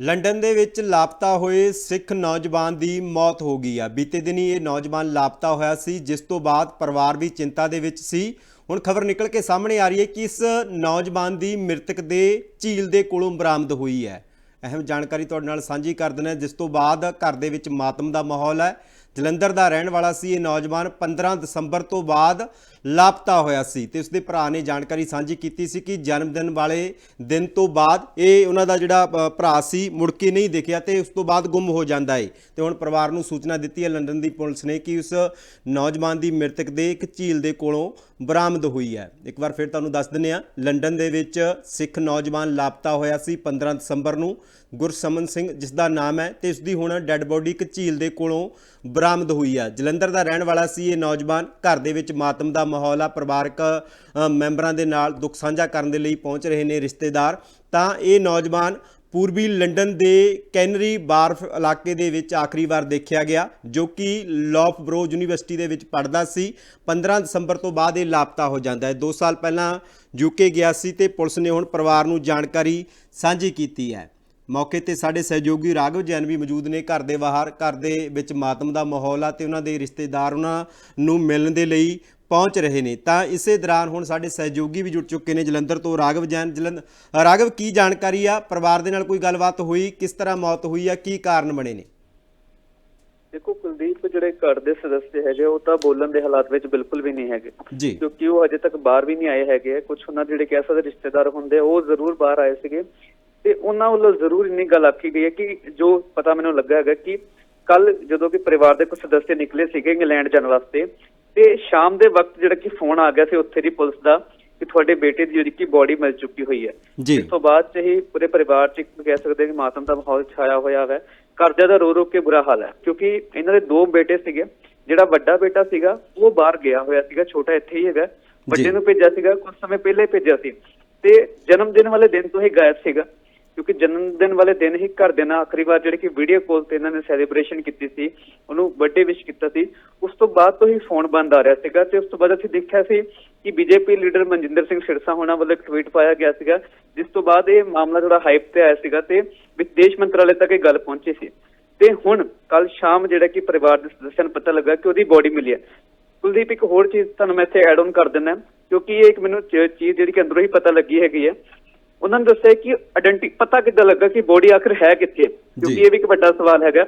London ਦੇ ਵਿੱਚ ਲਾਪਤਾ ਹੋਏ ਸਿੱਖ ਨੌਜਵਾਨ ਦੀ ਮੌਤ ਹੋ ਗਈ ਆ। ਬੀਤੇ ਦਿਨੀ ਇਹ ਨੌਜਵਾਨ ਲਾਪਤਾ ਹੋਇਆ ਸੀ, ਜਿਸ ਤੋਂ ਬਾਅਦ ਪਰਿਵਾਰ ਵੀ ਚਿੰਤਾ ਦੇ ਵਿੱਚ ਸੀ। ਹੁਣ ਖਬਰ ਨਿਕਲ ਕੇ ਸਾਹਮਣੇ ਆ ਰਹੀ ਹੈ ਕਿ ਇਸ ਨੌਜਵਾਨ ਦੀ ਮ੍ਰਿਤਕ ਦੇ ਝੀਲ ਦੇ ਕੋਲੋਂ ਬਰਾਮਦ ਹੋਈ ਹੈ। ਅਹਿਮ ਜਾਣਕਾਰੀ ਤੁਹਾਡੇ ਨਾਲ ਸਾਂਝੀ ਕਰ ਦਿੰਦੇ ਜਿਸ ਤੋਂ ਬਾਅਦ ਘਰ ਦੇ ਵਿੱਚ ਮਾਤਮ ਦਾ ਮਾਹੌਲ ਹੈ। ਜਲੰਧਰ ਦਾ ਰਹਿਣ ਵਾਲਾ ਸੀ। ਇਹ ਨੌਜਵਾਨ 15 ਦਸੰਬਰ ਤੋਂ ਬਾਅਦ ਲਾਪਤਾ ਹੋਇਆ ਸੀ ਤੇ ਉਸਦੇ ਭਰਾ ਨੇ ਜਾਣਕਾਰੀ ਸਾਂਝੀ ਕੀਤੀ ਸੀ ਕਿ ਜਨਮ ਦਿਨ ਵਾਲੇ ਦਿਨ ਤੋਂ ਬਾਅਦ ਇਹ ਉਹਨਾਂ ਦਾ ਜਿਹੜਾ ਭਰਾ ਸੀ, ਮੁੜ ਕੇ ਨਹੀਂ ਦਿਖਿਆ ਤੇ ਉਸ ਤੋਂ ਬਾਅਦ ਗੁੰਮ ਹੋ ਜਾਂਦਾ ਹੈ ਤੇ ਹੁਣ ਪਰਿਵਾਰ ਨੂੰ ਸੂਚਨਾ ਦਿੱਤੀ ਹੈ ਲੰਡਨ ਦੀ ਪੁਲਿਸ ਨੇ ਕਿ ਉਸ ਨੌਜਵਾਨ ਦੀ ਮ੍ਰਿਤਕ ਦੇ ਇੱਕ ਝੀਲ ਦੇ ਕੋਲੋਂ ਬਰਾਮਦ ਹੋਈ ਹੈ। ਇੱਕ ਵਾਰ ਫਿਰ ਤੁਹਾਨੂੰ ਦੱਸ ਦਿੰਦੇ ਹਾਂ, ਲੰਡਨ ਦੇ ਵਿੱਚ ਸਿੱਖ ਨੌਜਵਾਨ ਲਾਪਤਾ ਹੋਇਆ ਸੀ 15 ਦਸੰਬਰ ਨੂੰ। ਗੁਰਸਮਨ ਸਿੰਘ ਜਿਸ ਦਾ ਨਾਮ ਹੈ ਤੇ ਉਸ ਦੀ ਹੁਣ ਡੈੱਡ ਬੋਡੀ ਇੱਕ ਝੀਲ ਦੇ ਕੋਲੋਂ ਬਰਾਮਦ ਹੋਈ ਹੈ ਜਲੰਧਰ ਦਾ ਰਹਿਣ ਵਾਲਾ ਸੀ ਇਹ ਨੌਜਵਾਨ। ਘਰ ਦੇ ਵਿੱਚ ਮਾਤਮ ਦਾ ਮਾਹੌਲ ਆ। ਪਰਿਵਾਰਕ ਮੈਂਬਰਾਂ ਦੇ ਨਾਲ ਦੁੱਖ ਸਾਂਝਾ ਕਰਨ ਦੇ ਲਈ ਪਹੁੰਚ ਰਹੇ ਨੇ ਰਿਸ਼ਤੇਦਾਰ। ਤਾਂ ਇਹ ਨੌਜਵਾਨ ਪੂਰਬੀ ਲੰਡਨ ਦੇ ਕੈਨਰੀ ਬਾਰਫ ਇਲਾਕੇ ਦੇ ਵਿੱਚ ਆਖਰੀ ਵਾਰ ਦੇਖਿਆ ਗਿਆ, ਜੋ ਕਿ ਲੌਫਬਰੋ ਯੂਨੀਵਰਸਿਟੀ ਦੇ ਵਿੱਚ ਪੜ੍ਹਦਾ ਸੀ। 15 ਦਸੰਬਰ ਤੋਂ ਬਾਅਦ ਇਹ ਲਾਪਤਾ ਹੋ ਜਾਂਦਾ ਹੈ। 2 ਸਾਲ ਪਹਿਲਾਂ ਯੂਕੇ ਗਿਆ ਸੀ ਤੇ ਪੁਲਿਸ ਨੇ ਹੁਣ ਪਰਿਵਾਰ ਨੂੰ ਜਾਣਕਾਰੀ ਸਾਂਝੀ ਕੀਤੀ ਹੈ। ਮੌਕੇ ਤੇ ਸਾਡੇ ਸਹਿਯੋਗੀ ਰਾਘਵ ਜੈਨ ਵੀ ਮੌਜੂਦ ਨੇ। ਘਰ ਦੇ ਬਾਹਰ ਘਰ ਦੇ ਵਿੱਚ ਮਾਤਮ ਦਾ ਮਾਹੌਲ ਆ ਤੇ ਉਹਨਾਂ ਦੇ ਰਿਸ਼ਤੇਦਾਰ ਉਹਨਾਂ ਨੂੰ ਮਿਲਣ ਦੇ ਲਈ ਪਹੁੰਚ ਰਹੇ ਨੇ। ਤਾਂ ਇਸੇ ਦੌਰਾਨ ਹੁਣ ਸਾਡੇ ਸਹਿਯੋਗੀ ਵੀ ਜੁੜ ਚੁੱਕੇ ਨੇ ਜਲੰਧਰ ਤੋਂ ਰਾਘਵ ਜੈਨ। ਜਲੰਧ ਰਾਘਵ ਕੀ ਜਾਣਕਾਰੀ ਆ? ਪਰਿਵਾਰ ਦੇ ਨਾਲ ਕੋਈ ਗੱਲਬਾਤ ਹੋਈ? ਕਿਸ ਤਰ੍ਹਾਂ ਮੌਤ ਹੋਈ ਆ? ਕੀ ਕਾਰਨ ਬਣੇ ਨੇ? ਦੇਖੋ ਕੁਲਦੀਪ ਜਿਹੜੇ ਘਰ ਦੇ ਸਦੱਸਿਆ ਹੈਗੇ ਉਹ ਤਾਂ ਬੋਲਣ ਦੇ ਹਾਲਾਤ ਵਿੱਚ ਬਿਲਕੁਲ ਵੀ ਨਹੀਂ ਹੈਗੇ। ਜੀ। ਕਿਉਂਕਿ ਉਹ ਅਜੇ ਤੱਕ ਬਾਹਰ ਵੀ ਨਹੀਂ ਆਏ ਹੈਗੇ। ਕੁਝ ਉਹਨਾਂ ਦੇ ਜਿਹੜੇ ਕਹਿ ਸਕਦੇ ਰਿਸ਼ਤੇਦਾਰ ਹੁੰਦੇ ਉਹ ਜ਼ਰੂਰ ਬਾਹਰ ਆਏ ਸੀਗੇ। ਤੇ ਉਹਨਾਂ ਵੱਲੋਂ ਜ਼ਰੂਰ ਇੰਨੀ ਗੱਲ ਆਖੀ ਗਈ ਹੈ ਕਿ ਜੋ ਪਤਾ ਮੈਨੂੰ ਲੱਗਾ ਹੈਗਾ ਕਿ ਕੱਲ ਜਦੋਂ ਕਿ ਪਰਿਵਾਰ ਦੇ ਕੁਝ ਸਦੱਸਿਆ ਨਿਕਲੇ ਸੀਗੇ ਇੰਗਲੈਂਡ ਜਾਣ ਵਾਸਤੇ ਤੇ ਸ਼ਾਮ ਦੇ ਵਕਤ ਜਿਹੜਾ ਕਿ ਫੋਨ ਆ ਗਿਆ ਸੀ ਉੱਥੇ ਦੀ ਪੁਲਿਸ ਦਾ ਕਿ ਤੁਹਾਡੇ ਬੇਟੇ ਦੀ ਜਿਹੜੀ ਕਿ ਬੋਡੀ ਮਿਲ ਚੁੱਕੀ ਹੋਈ ਹੈ। ਇਸ ਤੋਂ ਬਾਅਦ ਚ ਹੀ ਪੂਰੇ ਪਰਿਵਾਰ ਚ ਇੱਕ ਕਹਿ ਸਕਦੇ ਕਿ ਮਾਤਮ ਦਾ ਮਾਹੌਲ ਛਾਇਆ ਹੋਇਆ ਹੈ ਕਰਜ਼ਾ ਦਾ ਰੋ ਰੋ ਕੇ ਬੁਰਾ ਹਾਲ ਹੈ ਕਿਉਂਕਿ ਇਹਨਾਂ ਦੇ ਦੋ ਬੇਟੇ ਸੀਗੇ ਜਿਹੜਾ ਵੱਡਾ ਬੇਟਾ ਸੀਗਾ ਉਹ ਬਾਹਰ ਗਿਆ ਹੋਇਆ ਸੀਗਾ ਛੋਟਾ ਇੱਥੇ ਹੀ ਹੈਗਾ ਵੱਡੇ ਨੂੰ ਭੇਜਿਆ ਸੀਗਾ ਕੁਝ ਸਮੇਂ ਪਹਿਲੇ ਭੇਜਿਆ ਸੀ। ਤੇ ਜਨਮ ਦਿਨ ਵਾਲੇ ਦਿਨ ਤੋਂ ਹੀ ਗਾਇਬ ਸੀਗਾ। ਕਿਉਂਕਿ ਜਨਮ ਦਿਨ ਵਾਲੇ ਦਿਨ ਹੀ ਘਰ ਦੇ ਨਾਲ ਆਖਰੀ ਵਾਰ ਜਿਹੜੇ ਕਿ ਵੀਡੀਓ ਕਾਲ ਤੇ ਇਹਨਾਂ ਨੇ ਸੈਲੀਬ੍ਰੇਸ਼ਨ ਕੀਤੀ ਸੀ, ਉਹਨੂੰ ਬਰਥਡੇ ਵਿਸ਼ ਕੀਤਾ ਸੀ, ਉਸ ਤੋਂ ਬਾਅਦ ਤੋਂ ਹੀ ਫੋਨ ਬੰਦ ਆ ਰਿਹਾ ਸੀਗਾ ਤੇ ਉਸ ਤੋਂ ਬਾਅਦ ਅਸੀਂ ਦੇਖਿਆ ਸੀ ਕਿ ਬੀਜੇਪੀ ਲੀਡਰ ਮਨਜਿੰਦਰ ਸਿੰਘ ਸਿਰਸਾ ਹੋਣਾ ਵੱਲੋਂ ਇੱਕ ਟਵੀਟ ਪਾਇਆ ਗਿਆ ਸੀਗਾ, ਜਿਸ ਤੋਂ ਬਾਅਦ ਇਹ ਮਾਮਲਾ ਥੋੜਾ ਹਾਈਪ ਤੇ ਆਇਆ ਸੀਗਾ ਤੇ ਵਿਦੇਸ਼ ਮੰਤਰਾਲੇ ਤੱਕ ਇਹ ਗੱਲ ਪਹੁੰਚੀ ਸੀ। ਤੇ ਹੁਣ ਕੱਲ ਸ਼ਾਮ ਜਿਹੜਾ ਕਿ ਪਰਿਵਾਰ ਦੇ ਸਦੱਸਿਆਂ ਨੂੰ ਪਤਾ ਲੱਗਾ ਕਿ ਉਹਦੀ ਬੋਡੀ ਮਿਲੀ ਹੈ। ਕੁਲਦੀਪ, ਇੱਕ ਹੋਰ ਚੀਜ਼ ਤੁਹਾਨੂੰ ਮੈਂ ਇੱਥੇ ਐਡ ਆਨ ਕਰ ਦਿੰਦਾ, ਕਿਉਂਕਿ ਇਹ ਇੱਕ ਮੈਨੂੰ ਚੀਜ਼ ਜਿਹੜੀ ਕਿ ਅੰਦਰੋਂ ਹੀ ਪਤਾ ਲੱਗੀ ਹੈਗੀ ਹੈ ਉਹਨਾਂ ਨੇ ਦੱਸਿਆ ਕਿ ਆਇਡੈਂਟੀ ਪਤਾ ਕਿੱਦਾਂ ਲੱਗਾ ਕਿ ਬੋਡੀ ਆਖਰ ਹੈ ਕਿੱਥੇ? ਕਿਉਂਕਿ। ਇਹ ਵੀ ਇੱਕ ਵੱਡਾ ਸਵਾਲ ਹੈਗਾ।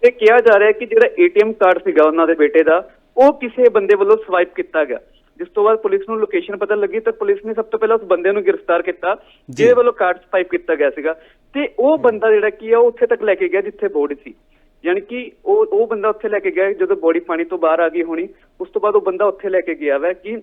ਤੇ ਕਿਹਾ ਜਾ ਰਿਹਾ ਕਿ ਜਿਹੜਾ ਏਟੀਐਮ ਕਾਰਡ ਸੀਗਾ ਉਹਨਾਂ ਦੇ ਬੇਟੇ ਦਾ ਉਹ ਕਿਸੇ ਬੰਦੇ ਵੱਲੋਂ ਸਵਾਈਪ ਕੀਤਾ ਗਿਆ। ਜਿਸ ਤੋਂ ਬਾਅਦ ਪੁਲਿਸ ਨੂੰ ਲੋਕੇਸ਼ਨ ਪਤਾ ਲੱਗੀ ਤਾਂ ਪੁਲਿਸ ਨੇ ਸਭ ਤੋਂ ਪਹਿਲਾਂ ਉਸ ਬੰਦੇ ਨੂੰ ਗ੍ਰਿਫਤਾਰ ਕੀਤਾ। ਜਿਹਦੇ ਵੱਲੋਂ ਕਾਰਡ ਸਵਾਈਪ ਕੀਤਾ ਗਿਆ ਸੀਗਾ। ਤੇ ਉਹ ਬੰਦਾ ਜਿਹੜਾ ਕੀ ਆ ਉਹ ਉੱਥੇ ਤੱਕ ਲੈ ਕੇ ਗਿਆ ਜਿੱਥੇ ਬੋਡੀ ਸੀ। ਯਾਨੀ ਕਿ ਉਹ ਉਹ ਬੰਦਾ ਉੱਥੇ ਲੈ ਕੇ ਗਿਆ ਜਦੋਂ ਬੋਡੀ ਪਾਣੀ ਤੋਂ ਬਾਹਰ ਆ ਗਈ ਹੋਣੀ ਉਸ ਤੋਂ ਬਾਅਦ ਉਹ ਬੰਦਾ ਉੱਥੇ ਲੈ ਕੇ ਗਿਆ ਵਾ ਕਿ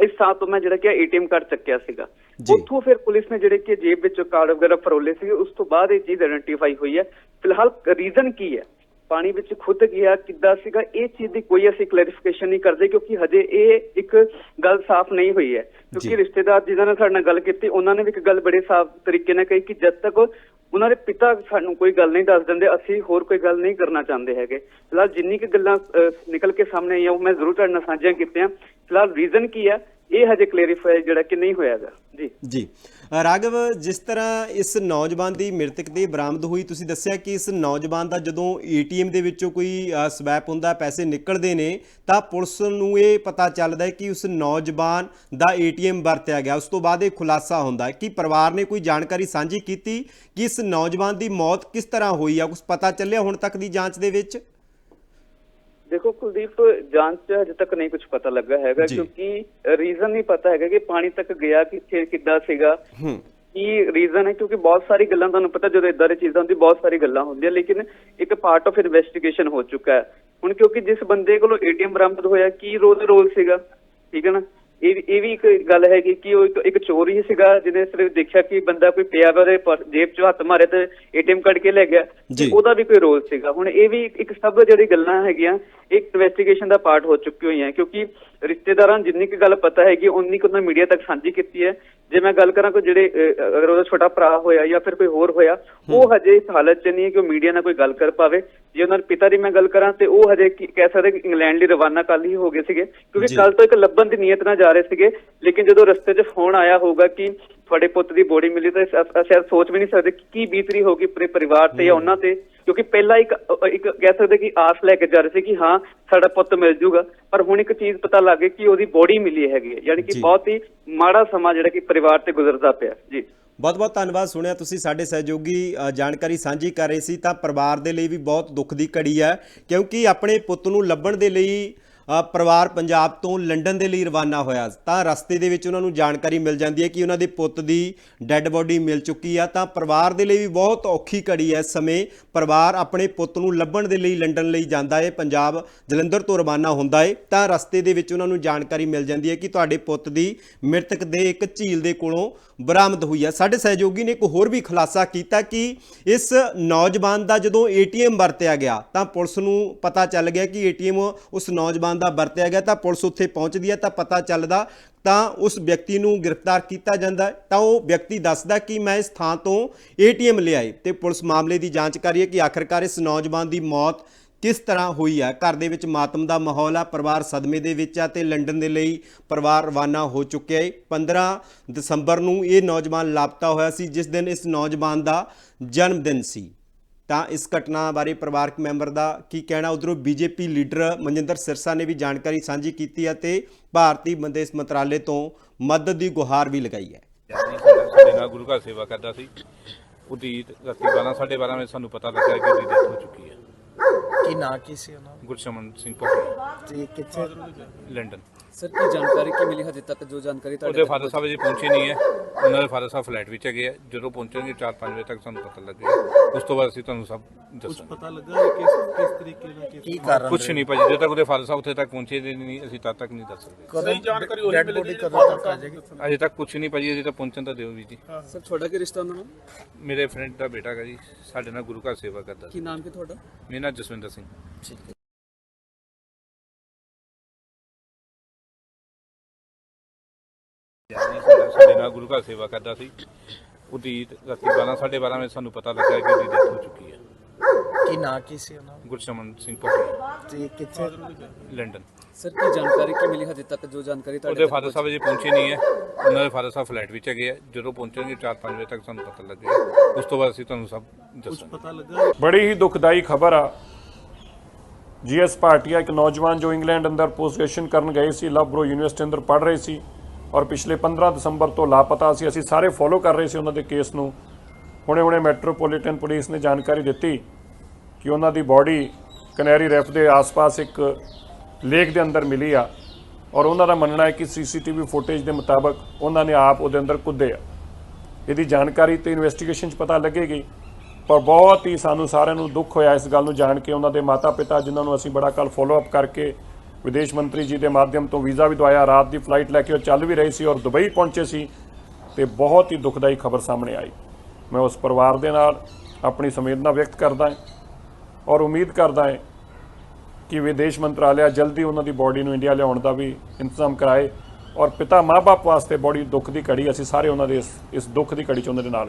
ਇਸ ਸਾਹ ਤੋਂ ਮੈਂ ਜਿਹੜਾ ਕਿ ਏਟੀਐਮ ਕਾਰਡ ਚੱਕਿਆ ਸੀਗਾ। ਉੱਥੋਂ ਫਿਰ ਪੁਲਿਸ ਨੇ ਜਿਹੜੇ ਕਿ ਜੇਬ ਵਿੱਚੋਂ ਕਾਰਡ ਵਗੈਰਾ ਫਰੋਲੇ ਸੀਗੇ ਉਸ ਤੋਂ ਬਾਅਦ ਇਹ ਚੀਜ਼ ਆਇਡੈਂਟੀਫਾਈ ਹੋਈ ਹੈ। ਫਿਲਹਾਲ ਰੀਜ਼ਨ ਕੀ ਹੈ? ਪਾਣੀ ਵਿੱਚ ਖੁੱਦ ਗਿਆ ਕਿੱਦਾਂ ਸੀਗਾ? ਇਹ ਚੀਜ਼ ਦੀ ਕੋਈ ਅਸੀਂ ਕਲੈਰੀਫਿਕੇਸ਼ਨ ਨਹੀਂ ਕਰਦੇ ਕਿਉਂਕਿ ਹਜੇ ਇਹ ਇੱਕ ਗੱਲ ਸਾਫ਼ ਨਹੀਂ ਹੋਈ ਹੈ। ਕਿਉਂਕਿ ਰਿਸ਼ਤੇਦਾਰ ਜਿਨ੍ਹਾਂ ਨੇ ਸਾਡੇ ਨਾਲ ਗੱਲ ਕੀਤੀ ਉਹਨਾਂ ਨੇ ਵੀ ਇੱਕ ਗੱਲ ਬੜੇ ਸਾਫ਼ ਤਰੀਕੇ ਨਾਲ ਕਹੀ ਕਿ ਜਦ ਤੱਕ ਉਹਨਾਂ ਦੇ ਪਿਤਾ ਸਾਨੂੰ ਕੋਈ ਗੱਲ ਨਹੀਂ ਦੱਸ ਦਿੰਦੇ ਅਸੀਂ ਹੋਰ ਕੋਈ ਗੱਲ ਨਹੀਂ ਕਰਨਾ ਚਾਹੁੰਦੇ ਹੈਗੇ। ਫਿਲਹਾਲ ਜਿੰਨੀ ਕੁ ਗੱਲਾਂ ਨਿਕਲ ਕੇ ਸਾਹਮਣੇ ਆਈਆਂ ਉਹ ਮੈਂ ਜ਼ਰੂਰ ਤੁਹਾਡੇ ਨਾਲ ਸਾਂਝੀਆਂ ਕੀਤੀਆਂ। ਫਿਲਹਾਲ ਰੀਜ਼ਨ ਕੀ ਹੈ ਇਹ ਹਜੇ ਕਲੈਰੀਫਾਈ ਜਿਹੜਾ ਕਿ ਨਹੀਂ ਹੋਇਆਗਾ ਜੀ। ਜੀ। ਅ, ਜਿਸ ਤਰ੍ਹਾਂ ਇਸ ਨੌਜਵਾਨ ਦੀ ਮ੍ਰਿਤਕ ਦੀ ਬਰਾਮਦ ਹੋਈ ਤੁਸੀਂ ਦੱਸਿਆ ਕਿ ਇਸ ਨੌਜਵਾਨ ਦਾ ਜਦੋਂ ਏਟੀਐਮ ਦੇ ਵਿੱਚੋਂ ਕੋਈ ਸਵੈਪ ਹੁੰਦਾ ਪੈਸੇ ਨਿਕਲਦੇ ਨੇ ਤਾਂ ਪੁਲਿਸ ਨੂੰ ਇਹ ਪਤਾ ਚੱਲਦਾ ਹੈ ਕਿ ਉਸ ਨੌਜਵਾਨ ਦਾ ਏਟੀਐਮ ਵਰਤਿਆ ਗਿਆ। ਉਸ ਤੋਂ ਬਾਅਦ ਇਹ ਖੁਲਾਸਾ ਹੁੰਦਾ ਕਿ ਪਰਿਵਾਰ ਨੇ ਕੋਈ ਜਾਣਕਾਰੀ ਸਾਂਝੀ ਕੀਤੀ ਕਿ ਇਸ ਨੌਜਵਾਨ ਦੀ ਮੌਤ ਕਿਸ ਤਰ੍ਹਾਂ ਹੋਈ ਆ? ਕੁਝ ਪਤਾ ਚੱਲਿਆ ਹੁਣ ਤੱਕ ਦੀ ਜਾਂਚ ਦੇ ਵਿੱਚ? ਦੇਖੋ ਕੁਲਦੀਪ ਜਾਂਚ ਹਜੇ ਤੱਕ ਨਹੀਂ ਕੁਝ ਪਤਾ ਲੱਗਾ ਹੈਗਾ। ਕਿਉਂਕਿ ਰੀਜ਼ਨ ਨਹੀਂ ਪਤਾ ਹੈਗਾ ਕਿ ਪਾਣੀ ਤੱਕ ਗਿਆ ਕਿੱਥੇ ਕਿੱਦਾਂ ਸੀਗਾ। ਹੂੰ। ਕੀ ਰੀਜ਼ਨ ਹੈ? ਕਿਉਂਕਿ ਬਹੁਤ ਸਾਰੀ ਗੱਲਾਂ ਤੁਹਾਨੂੰ ਪਤਾ ਜਦੋਂ ਇਦਾਂ ਦੀ ਚੀਜ਼ਾਂ ਹੁੰਦੀ ਬਹੁਤ ਸਾਰੀ ਗੱਲਾਂ ਹੁੰਦੀਆਂ ਲੇਕਿਨ ਇੱਕ ਪਾਰਟ ਆਫ ਇਨਵੈਸਟੀਗੇਸ਼ਨ ਹੋ ਚੁੱਕਾ ਹੈ। ਹੁਣ ਕਿਉਂਕਿ ਜਿਸ ਬੰਦੇ ਕੋਲੋਂ ਏਟੀਐਮ ਬਰਾਮਦ ਹੋਇਆ ਕੀ ਰੋਲ ਰੋਲ ਸੀਗਾ? ਠੀਕ ਹੈ ਨਾ? ਇਹ ਵੀ- ਇਹ ਵੀ ਇੱਕ ਗੱਲ ਹੈਗੀ ਕਿ ਉਹ ਇੱਕ- ਇੱਕ ਚੋਰ ਹੀ ਸੀਗਾ ਜਿਹਨੇ ਸਿਰਫ ਦੇਖਿਆ ਕਿ ਬੰਦਾ ਕੋਈ ਪਿਆ ਵਾ ਉਹਦੇ ਜੇਬ 'ਚ ਹੱਥ ਮਾਰੇ ਤੇ ਏਟੀਐਮ ਕੱਢ ਕੇ ਲੈ ਗਿਆ। ਉਹਦਾ ਵੀ ਕੋਈ ਰੋਲ ਸੀਗਾ। ਹੁਣ ਇਹ ਵੀ ਇੱਕ ਸਭ ਜਿਹੜੀ ਗੱਲਾਂ ਹੈਗੀਆਂ ਇੱਕ ਇਨਵੈਸਟੀਗੇਸ਼ਨ ਦਾ ਪਾਰਟ ਹੋ ਚੁੱਕੀ ਹੋਈਆਂ ਕਿਉਂਕਿ ਰਿਸ਼ਤੇਦਾਰਾਂ ਜਿੰਨੀ ਕੁ ਗੱਲ ਪਤਾ ਹੈਗੀ ਉਨੀ ਕੁ ਉਹਨਾਂ ਮੀਡੀਆ ਤੱਕ ਸਾਂਝੀ ਕੀਤੀ ਹੈ। ਜੇ ਮੈਂ ਗੱਲ ਕਰਾਂ ਕੋਈ ਜਿਹੜੇ ਅਗਰ ਉਹਦਾ ਛੋਟਾ ਭਰਾ ਹੋਇਆ ਜਾਂ ਫਿਰ ਕੋਈ ਹੋਰ ਹੋਇਆ ਉਹ ਹਜੇ ਇਸ ਹਾਲਤ 'ਚ ਨਹੀਂ ਹੈ ਕਿ ਉਹ ਮੀਡੀਆ ਨਾਲ ਕੋਈ ਗੱਲ ਕਰ ਪਾਵੇ। ਜੇ ਉਹਨਾਂ ਦੇ ਪਿਤਾ ਦੀ ਮੈਂ ਗੱਲ ਕਰਾਂ ਤੇ ਉਹ ਹਜੇ ਕਹਿ ਸਕਦੇ ਕਿ ਇੰਗਲੈਂਡ ਲਈ ਰਵਾਨਾ ਕੱਲ ਹੀ ਹੋ ਗਏ ਸੀਗੇ ਕਿਉਂਕਿ। ਕੱਲ ਤੋਂ ਇੱਕ ਲੱਭਣ ਦੀ ਨੀਅਤ ਨਾਲ ਜਾ ਰਹੇ ਸੀਗੇ ਲੇਕਿਨ ਜਦੋਂ ਰਸਤੇ 'ਚ ਫੋਨ ਆਇਆ ਹੋਊਗਾ ਕਿ ਤੁਹਾਡੇ ਪੁੱਤ ਦੀ ਬੋਡੀ ਮਿਲੀ ਤਾਂ ਸ਼ਾਇਦ ਸੋਚ ਵੀ ਨਹੀਂ ਸਕਦੇ ਕਿ ਕੀ ਬੀਤਰੀ ਹੋਗੀ ਪੂਰੇ ਪਰਿਵਾਰ ਤੇ ਜਾਂ ਉਹਨਾਂ ਤੇ ਕਿਉਂਕਿ ਪਹਿਲਾਂ ਇੱਕ ਇੱਕ ਕਹਿ ਸਕਦੇ ਕਿ ਆਸ ਲੈ ਕੇ ਜਾ ਰਹੇ ਸੀ ਕਿ ਹਾਂ ਸਾਡਾ ਪੁੱਤ ਮਿਲ ਜੂਗਾ ਪਰ ਹੁਣ ਇੱਕ ਚੀਜ਼ ਪਤਾ ਲੱਗ ਗਈ ਕਿ ਉਹਦੀ ਬੋਡੀ ਮਿਲੀ ਹੈਗੀ ਹੈ ਯਾਨੀ ਕਿ। ਬਹੁਤ ਹੀ ਮਾੜਾ ਸਮਾਂ ਜਿਹੜਾ ਕਿ ਪਰਿਵਾਰ ਤੇ ਗੁਜ਼ਰਦਾ ਪਿਆ ਜੀ ਬਹੁਤ ਬਹੁਤ ਧੰਨਵਾਦ। ਸੁਣਿਆ ਤੁਸੀਂ ਸਾਡੇ ਸਹਿਯੋਗੀ ਜਾਣਕਾਰੀ ਸਾਂਝੀ ਕਰ ਰਹੇ ਸੀ ਤਾਂ ਪਰਿਵਾਰ ਦੇ ਲਈ ਵੀ ਬਹੁਤ ਦੁੱਖ ਦੀ ਘੜੀ ਹੈ ਕਿਉਂਕਿ ਆਪਣੇ ਪੁੱਤ ਨੂੰ ਲੱਭਣ ਦੇ ਲਈ ਪਰਿਵਾਰ ਪੰਜਾਬ ਤੋਂ ਲੰਡਨ ਦੇ ਲਈ ਰਵਾਨਾ ਹੋਇਆ। ਤਾਂ ਰਸਤੇ ਦੇ ਵਿੱਚ ਉਹਨਾਂ ਨੂੰ ਜਾਣਕਾਰੀ ਮਿਲ ਜਾਂਦੀ ਹੈ ਕਿ ਉਹਨਾਂ ਦੇ ਪੁੱਤ ਦੀ ਡੈੱਡ ਬੋਡੀ ਮਿਲ ਚੁੱਕੀ ਆ। ਤਾਂ ਪਰਿਵਾਰ ਦੇ ਲਈ ਵੀ ਬਹੁਤ ਔਖੀ ਘੜੀ ਹੈ ਇਸ ਸਮੇਂ। ਪਰਿਵਾਰ ਆਪਣੇ ਪੁੱਤ ਨੂੰ ਲੱਭਣ ਦੇ ਲਈ ਲੰਡਨ ਲਈ ਜਾਂਦਾ ਹੈ ਪੰਜਾਬ ਜਲੰਧਰ ਤੋਂ ਰਵਾਨਾ ਹੁੰਦਾ ਹੈ ਤਾਂ ਰਸਤੇ ਦੇ ਵਿੱਚ ਉਹਨਾਂ ਨੂੰ ਜਾਣਕਾਰੀ ਮਿਲ ਜਾਂਦੀ ਹੈ ਕਿ ਤੁਹਾਡੇ ਪੁੱਤ ਦੀ ਮ੍ਰਿਤਕ ਦੇ ਇੱਕ ਝੀਲ ਦੇ ਕੋਲੋਂ ਬਰਾਮਦ ਹੋਈ ਹੈ ਸਾਡੇ ਸਹਿਯੋਗੀ ਨੇ ਇੱਕ ਹੋਰ ਵੀ ਖੁਲਾਸਾ ਕੀਤਾ ਕਿ ਇਸ ਨੌਜਵਾਨ ਦਾ ਜਦੋਂ ਏਟੀਐਮ ਵਰਤਿਆ ਗਿਆ, ਤਾਂ ਪੁਲਿਸ ਨੂੰ ਪਤਾ ਚੱਲ ਗਿਆ ਕਿ ਏਟੀਐਮ ਉਸ ਨੌਜਵਾਨ ਦਾ ਵਰਤਿਆ ਗਿਆ ਤਾਂ ਪੁਲਿਸ ਉੱਥੇ ਪਹੁੰਚਦੀ ਹੈ ਤਾਂ ਪਤਾ ਚੱਲਦਾ ਤਾਂ ਉਸ ਵਿਅਕਤੀ ਨੂੰ ਗ੍ਰਿਫਤਾਰ ਕੀਤਾ ਜਾਂਦਾ ਤਾਂ ਉਹ ਵਿਅਕਤੀ ਦੱਸਦਾ ਕਿ ਮੈਂ ਇਸ ਥਾਂ ਤੋਂ ਏਟੀਐਮ ਲਿਆਏ ਤੇ ਪੁਲਿਸ ਮਾਮਲੇ ਦੀ ਜਾਂਚ ਕਰ ਰਹੀ ਹੈ ਕਿ ਆਖਰਕਾਰ ਇਸ ਨੌਜਵਾਨ ਦੀ ਮੌਤ ਕਿਸ ਤਰ੍ਹਾਂ ਹੋਈ ਹੈ। ਘਰ ਦੇ ਵਿੱਚ ਮਾਤਮ ਦਾ ਮਾਹੌਲ ਆ, ਪਰਿਵਾਰ ਸਦਮੇ ਦੇ ਵਿੱਚ ਆ ਤੇ ਲੰਡਨ ਦੇ ਲਈ ਪਰਿਵਾਰ ਰਵਾਨਾ ਹੋ ਚੁੱਕਿਆ ਹੈ। 15 ਦਸੰਬਰ ਨੂੰ ਇਹ ਨੌਜਵਾਨ ਲਾਪਤਾ ਹੋਇਆ ਸੀ, ਜਿਸ ਦਿਨ ਇਸ ਨੌਜਵਾਨ ਦਾ ਜਨਮ ਦਿਨ ਸੀ। ਤਾਂ ਇਸ ਘਟਨਾ ਬਾਰੇ ਪਰਿਵਾਰਕ ਮੈਂਬਰ ਦਾ ਕੀ ਕਹਿਣਾ? ਉਧਰੋਂ ਬੀਜੇਪੀ ਲੀਡਰ ਮਨਜਿੰਦਰ ਸਿਰਸਾ ਨੇ ਵੀ ਜਾਣਕਾਰੀ ਸਾਂਝੀ ਕੀਤੀ ਹੈ ਤੇ ਭਾਰਤੀ ਵਿਦੇਸ਼ ਮੰਤਰਾਲੇ ਤੋਂ ਮਦਦ ਦੀ ਗੁਹਾਰ ਵੀ ਲਗਾਈ ਹੈ। ਸਾਡਾ- ਸਾਡੇ ਨਾਲ ਗੁਰੂ ਘਰ ਸੇਵਾ ਕਰਦਾ ਸੀ। ਉਹਦੀ ਰਾਤੀ 12 12:30 ਵਜੇ ਸਾਨੂੰ ਪਤਾ ਲੱਗਾ ਕਿ ਉਹਦੀ ਡੈਥ ਹੋ ਚੁੱਕੀ ਹੈ। ਕੀ ਨਾਂ ਕੀ ਸੀ ਉਹਨਾਂ ਦਾ? ਗੁਰਸ਼ਮਨ ਸਿੰਘ ਭੱਟੀ ਤੇ ਕਿੱਥੇ? ਲੰਡਨ। ਸਰ ਕੀ ਜਾਣਕਾਰੀ ਕੀ ਮਿਲੀ ਹਜੇ ਤੱਕ? ਜੋ ਜਾਣਕਾਰੀ ਤੁਹਾਡੇ ਉਹਦੇ ਤੱਕ ਫਾਦਰ ਸਾਹਿਬ ਜੀ ਪਹੁੰਚੇ ਨਹੀਂ ਹੈ। ਉਹਨਾਂ ਦੇ ਫਾਦਰ ਸਾਹਿਬ ਫਲਾਈਟ ਵਿੱਚ ਹੈਗੇ ਆ। ਜਦੋਂ ਪਹੁੰਚਣਗੇ 4-5 ਵਜੇ ਤੱਕ ਸਾਨੂੰ ਪਤਾ ਲੱਗੇਗਾ। ਉਸ ਤੋਂ ਬਾਅਦ ਅਸੀਂ ਤੁਹਾਨੂੰ ਸਭ ਦੱਸਾਂਗੇ। ਪਤਾ ਲੱਗਾ ਹੈ ਕਿਸ ਕਿਸ ਤਰੀਕੇ ਨਾਲ ਕਿਸ ਕੀ ਕਾਰਨ ਕੁਝ ਨਹੀਂ ਭਾਜੀ। ਜਦੋਂ ਤੱਕ ਉਹਦੇ ਫਾਦਰ ਸਾਹਿਬ ਉੱਥੇ ਤੱਕ ਪਹੁੰਚੇ ਨਹੀਂ ਅਸੀਂ ਤਦ ਤੱਕ ਨਹੀਂ ਦੱਸ ਸਕਦੇ। ਕਦੋਂ ਜਾਣਕਾਰੀ ਡੈਡ ਬੋਡੀ ਕਦੋਂ ਤੱਕ ਆ ਜਾਏਗੀ? ਅਜੇ ਤੱਕ ਕੁਝ ਨਹੀਂ ਭਾਜੀ। ਅਜੇ ਤਾਂ ਪਹੁੰਚਣ ਤਾਂ ਦਿਓ ਵੀ ਜੀ। ਸਰ ਤੁਹਾਡਾ ਕੀ ਰਿਸ਼ਤਾ ਉਹਨਾਂ ਨਾਲ? ਮੇਰੇ ਫਰੈਂਡ ਦਾ ਬੇਟਾ ਹੈਗਾ ਜੀ। ਸਾਡੇ ਨਾਲ ਗੁਰੂ ਘਰ ਸੇਵਾ ਕਰਦਾ ਸੀ। ਕੀ ਨਾਮ ਕੀ ਤੁਹਾਡਾ? ਮੇਰਾ ਜਸਵਿੰਦਰ ਸਿੰਘ। ਸਾਡਾ- ਨਾਲ ਗੁਰੂ ਘਰ ਸੇਵਾ ਕਰਦਾ ਸੀ। ਉਹਦੀ ਰਾਤੀ 12 12:30 ਵਜੇ ਸਾਨੂੰ ਪਤਾ ਲੱਗਾ ਕਿ ਉਹਦੀ ਡੈਥ ਹੋ ਚੁੱਕੀ ਹੈ। ਕੀ ਨਾਂ ਕੀ ਸੀ ਉਹਨਾਂ ਦਾ? ਗੁਰਸ਼ਮਨ ਸਿੰਘ ਭੱਟੀ ਤੇ ਕਿੱਥੇ? ਲੰਡਨ। ਸਰ ਕੀ ਜਾਣਕਾਰੀ ਕੀ ਮਿਲੀ ਹਜੇ ਤੱਕ? ਜੋ ਜਾਣਕਾਰੀ ਤੁਹਾਡੇ ਉਹਦੇ ਤੱਕ ਫਾਦਰ ਸਾਹਿਬ ਜੀ ਪਹੁੰਚੇ ਨਹੀਂ ਹੈ। ਉਹਨਾਂ ਦੇ ਫਾਦਰ ਸਾਹਿਬ ਫਲਾਈਟ ਵਿੱਚ ਹੈਗੇ ਆ। ਜਦੋਂ ਪਹੁੰਚਣਗੇ 4-5 ਵਜੇ ਤੱਕ ਸਾਨੂੰ ਪਤਾ ਲੱਗੇਗਾ ਉਸ ਤੋਂ ਬਾਅਦ ਅਸੀਂ ਤੁਹਾਨੂੰ ਸਭ ਦੱਸਾਂਗੇ। ਪਤਾ ਲੱਗਾ? ਹੈ ਬੜੀ ਹੀ ਦੁਖਦਾਈ ਖਬਰ ਆ। ਜੀਐਸ ਭਾਟੀਆ ਇੱਕ ਨੌਜਵਾਨ ਜੋ ਇੰਗਲੈਂਡ ਅੰਦਰ ਪੋਸਟ ਗ੍ਰੈਜੂਏਸ਼ਨ ਕਰਨ ਗਏ ਸੀ ਲਵਬਰੋ ਯੂਨੀਵਰਸਿਟੀ ਅੰਦਰ ਪੜ੍ਹ ਰਹੇ ਸੀ। ਔਰ ਪਿਛਲੇ 15 ਦਸੰਬਰ ਤੋਂ ਲਾਪਤਾ ਸੀ। ਅਸੀਂ ਸਾਰੇ ਫੋਲੋ ਕਰ ਰਹੇ ਸੀ ਉਹਨਾਂ ਦੇ ਕੇਸ ਨੂੰ। ਹੁਣੇ ਹੁਣੇ ਮੈਟਰੋਪੋਲੀਟਨ ਪੁਲਿਸ ਨੇ ਜਾਣਕਾਰੀ ਦਿੱਤੀ ਕਿ ਉਹਨਾਂ ਦੀ ਬਾਡੀ ਕਨੈਰੀ ਰੈਫ ਦੇ ਆਸ-ਪਾਸ ਇੱਕ ਲੇਕ ਦੇ ਅੰਦਰ ਮਿਲੀ ਆ। ਔਰ ਉਹਨਾਂ ਦਾ ਮੰਨਣਾ ਹੈ ਕਿ ਸੀਸੀਟੀਵੀ ਫੁਟੇਜ ਦੇ ਮੁਤਾਬਕ ਉਹਨਾਂ ਨੇ ਆਪ ਉਹਦੇ ਅੰਦਰ ਕੁੱਦੇ ਆ। ਇਹਦੀ ਜਾਣਕਾਰੀ ਤੇ ਇਨਵੈਸਟੀਗੇਸ਼ਨ 'ਚ ਪਤਾ ਲੱਗੇਗੀ। ਪਰ ਬਹੁਤ ਹੀ ਸਾਨੂੰ ਸਾਰਿਆਂ ਨੂੰ ਦੁੱਖ ਹੋਇਆ ਇਸ ਗੱਲ ਨੂੰ ਜਾਣ ਕੇ। ਉਹਨਾਂ ਦੇ ਮਾਤਾ-ਪਿਤਾ ਜਿਨ੍ਹਾਂ ਨੂੰ ਅਸੀਂ ਬੜਾ ਕੱਲ ਫੋਲੋ ਅਪ ਕਰਕੇ ਵਿਦੇਸ਼ ਮੰਤਰੀ ਜੀ ਦੇ ਮਾਧਿਅਮ ਤੋਂ ਵੀਜ਼ਾ ਵੀ ਦਵਾਇਆ। ਰਾਤ ਦੀ ਫਲਾਈਟ ਲੈ ਕੇ ਉਹ ਚੱਲ ਵੀ ਰਹੀ ਸੀ ਔਰ ਦੁਬਈ ਪਹੁੰਚੇ ਸੀ ਤੇ ਬਹੁਤ ਹੀ ਦੁਖਦਾਈ ਖਬਰ ਸਾਹਮਣੇ ਆਈ। ਮੈਂ ਉਸ ਪਰਿਵਾਰ ਦੇ ਨਾਲ ਆਪਣੀ ਸੰਵੇਦਨਾ ਵਿਅਕਤ ਕਰਦਾ ਹਾਂ ਔਰ ਉਮੀਦ ਕਰਦਾ ਹਾਂ ਕਿ ਵਿਦੇਸ਼ ਮੰਤਰਾਲਿਆ ਜਲਦੀ ਉਹਨਾਂ ਦੀ ਬਾਡੀ ਨੂੰ ਇੰਡੀਆ ਲਿਆਉਣ ਦਾ ਵੀ ਇੰਤਜ਼ਾਮ ਕਰਾਏ ਔਰ ਪਿਤਾ ਮਾਪੇ ਵਾਸਤੇ ਬੜੀ ਦੁੱਖ ਦੀ ਘੜੀ ਅਸੀਂ ਸਾਰੇ ਉਹਨਾਂ ਦੇ ਇਸ ਇਸ ਦੁੱਖ ਦੀ ਘੜੀ 'ਚ ਉਹਨਾਂ ਦੇ ਨਾਲ